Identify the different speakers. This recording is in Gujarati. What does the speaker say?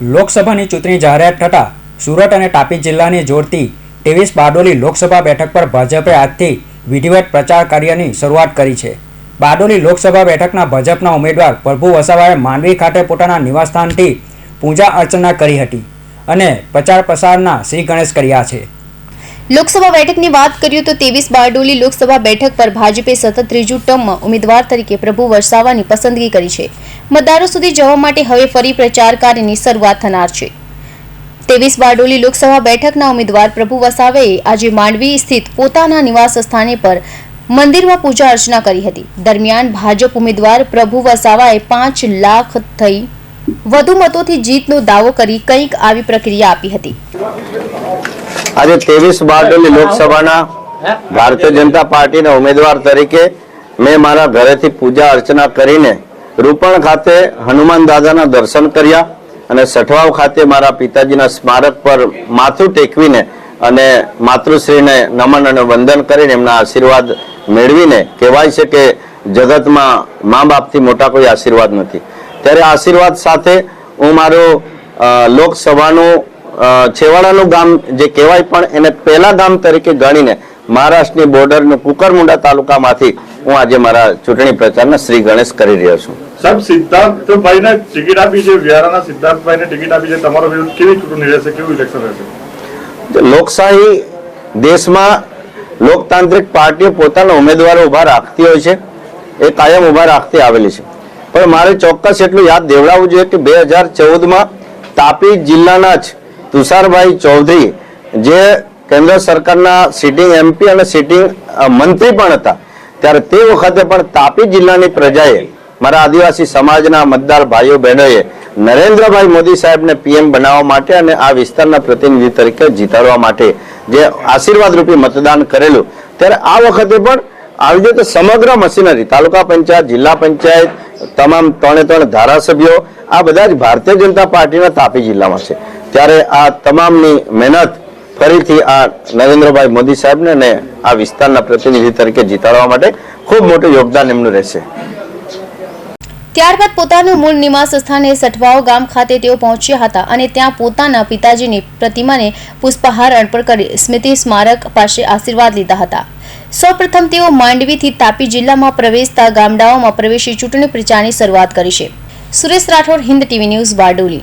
Speaker 1: લોકસભાની ચૂંટણી જાહેરાત થતાં સુરત અને તાપી જિલ્લાને જોડતી ત્રેવીસ બારડોલી લોકસભા બેઠક પર ભાજપે આજથી વિધિવત પ્રચાર કાર્યની શરૂઆત કરી છે. બારડોલી લોકસભા બેઠકના ભાજપના ઉમેદવાર પ્રભુ વસાવાએ માંડવી ખાતે પોતાના નિવાસસ્થાનથી પૂજા અર્ચના કરી હતી અને પ્રચાર પ્રસારના શ્રી ગણેશ કર્યા છે.
Speaker 2: લોકસભા બેઠકની વાત કરીએ તો ત્રેવીસ બારડોલી લોકસભા બેઠક પર ભાજપે સતત ત્રીજું ટર્મમાં ઉમેદવાર તરીકે પ્રભુ વરસાવાની પસંદગી કરી છે. મતદારો સુધી જવા માટે હવે ફરી પ્રચાર કાર્યની શરૂઆત થનાર છે. ત્રેવીસ બારડોલી લોકસભા બેઠકના ઉમેદવાર પ્રભુ વસાવેએ આજે માંડવી સ્થિત પોતાના નિવાસ સ્થાને પર મંદિરમાં પૂજા અર્ચના કરી હતી. દરમિયાન ભાજપ ઉમેદવાર પ્રભુ વસાવાએ પાંચ લાખ થઈ વધુ મતોથી જીતનો દાવો કરી કંઈક આવી પ્રક્રિયા આપી હતી.
Speaker 3: આજે ત્રેવીસ બારડોલી લોકસભાના ભારતીય જનતા પાર્ટીના ઉમેદવાર તરીકે મેં મારા ઘરેથી પૂજા અર્ચના કરીને રૂપણ ખાતે હનુમાન દાદાના દર્શન કર્યા અને સઠવાવ ખાતે મારા પિતાજીના સ્મારક પર માથું ટેકવીને અને માતૃશ્રીને નમન અને વંદન કરીને એમના આશીર્વાદ મેળવીને કહેવાય છે કે જગતમાં મા બાપથી મોટા કોઈ આશીર્વાદ નથી. ત્યારે આશીર્વાદ સાથે હું મારો લોકસભાનું છેવાડાનું ગામ જે કહેવાય પણ એને પહેલા ગામ તરીકે ગણીને મહારાષ્ટ્રની બોર્ડરનું કુકરમુંડા તાલુકામાંથી હું આજે મારા ચૂંટણી પ્રચારના શ્રી ગણેશ કરી રહ્યો છું.
Speaker 4: સાહેબ સિદ્ધાર્થભાઈને ટિકિટ આપી છે વ્યારાના સિદ્ધાર્થભાઈને ટિકિટ આપી છે તમારો કેવી ચૂંટણી રહેશે કેવું ઇલેક્શન રહેશે?
Speaker 3: લોકશાહી દેશમાં લોકતાંત્રિક પાર્ટીઓ પોતાના ઉમેદવારો ઊભા રાખતી હોય છે એ કાયમ ઊભા રાખતી આવેલી છે. પણ મારે ચોક્કસ એટલું યાદ દેવડાવવું જોઈએ કે બે હજાર ચૌદમાં તાપી જિલ્લાના જ તુષારભાઈ ચૌધરી જે કેન્દ્ર સરકારના સિટિંગ એમપી અને સિટિંગ મંત્રી પણ હતા ત્યારે તે વખતે પણ તાપી જિલ્લાની પ્રજાએ મારા આદિવાસી સમાજના મતદાર ભાઈઓ બહેનોએ નરેન્દ્રભાઈ મોદી સાહેબને પીએમ બનાવવા માટે અને આ વિસ્તારના પ્રતિનિધિ તરીકે જીતાડવા માટે જે આશીર્વાદ રૂપી મતદાન કરેલું. ત્યારે આ વખતે પણ આવી રીતે સમગ્ર મશીનરી, તાલુકા પંચાયત, જિલ્લા પંચાયત, તમામ ત્રણે ત્રણ ધારાસભ્યો, આ બધા જ ભારતીય જનતા પાર્ટીના તાપી જિલ્લામાં છે. ત્યારે આ તમામની મહેનત ફરીથી આ નરેન્દ્રભાઈ મોદી સાહેબને અને આ વિસ્તારના પ્રતિનિધિ તરીકે જીતાડવા માટે ખૂબ મોટું યોગદાન એમનું રહેશે.
Speaker 2: ત્યારબાદ પોતાનું મૂળ નિવાસ સ્થાને સઠવાવ ગામ ખાતે તેઓ પહોંચ્યા હતા અને ત્યાં પોતાના પિતાજીની પ્રતિમાને પુષ્પહાર અર્પણ કરી સ્મૃતિ સ્મારક પાસે આશીર્વાદ લીધા હતા. સૌપ્રથમ તેઓ માંડવીથી તાપી જિલ્લામાં પ્રવેશતા ગામડાઓમાં પ્રવેશી ચૂંટણી પ્રચારની શરૂઆત કરી છે. Suresh Rathod, Hind TV news Bardoli